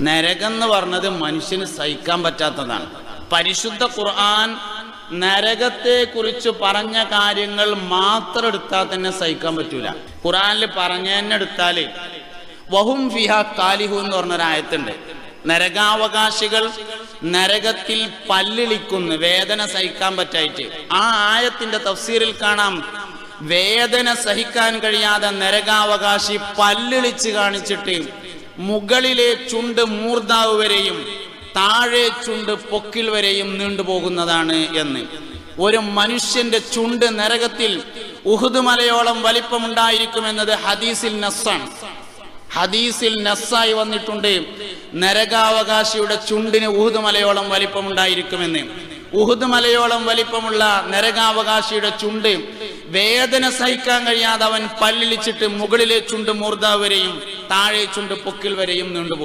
നരകം എന്ന് പറഞ്ഞത് മനുഷ്യന് സഹിക്കാൻ പറ്റാത്തതാണ്. പരിശുദ്ധ ഖുർആൻ നരകത്തെ കുറിച്ച് പറഞ്ഞ കാര്യങ്ങൾ മാത്രം എടുത്താൽ തന്നെ സഹിക്കാൻ പറ്റൂല. ഖുർആനിൽ പറഞ്ഞ തന്നെ എടുത്താൽ വഹും ഫിഹ കാലിഹു എന്ന് പറഞ്ഞൊരായത്തുണ്ട്. നരകാവകാശികൾ നരകത്തിൽ പല്ലിളിക്കുന്ന വേദന സഹിക്കാൻ പറ്റായിട്ട്. ആ ആയത്തിന്റെ തഫ്സീറിൽ കാണാം. വേദന സഹിക്കാൻ കഴിയാതെ നരകാവകാശി പല്ലിളിച്ച് കാണിച്ചിട്ട് മുകളിലെ ചുണ്ട് മൂർധാവ് വരെയും താഴെ ചുണ്ട് പൊക്കിൽ വരെയും നീണ്ടുപോകുന്നതാണ് എന്ന്. ഒരു മനുഷ്യന്റെ ചുണ്ട് നരകത്തിൽ ഉഹുദ് മലയോളം വലിപ്പമുണ്ടായിരിക്കുമെന്നത് ഹദീസിൽ നസ്സാണ്. ഹദീസിൽ നസ്സായി വന്നിട്ടുണ്ട് നരകാവകാശിയുടെ ചുണ്ടിന് ഉഹുദ് മലയോളം വലിപ്പമുണ്ടായിരിക്കുമെന്ന്. ഉഹുദ് മലയോളം വലിപ്പമുള്ള നരകാവകാശിയുടെ ചുണ്ട് വേദന സഹിക്കാൻ കഴിയാതെ അവൻ പല്ലിളിച്ചിട്ട് മുകളിലെ ചുണ്ട് മൂർധാവ് വരെയും താഴെ ചുണ്ട് പൊക്കിൽ വരെയും നീണ്ടുപോകും.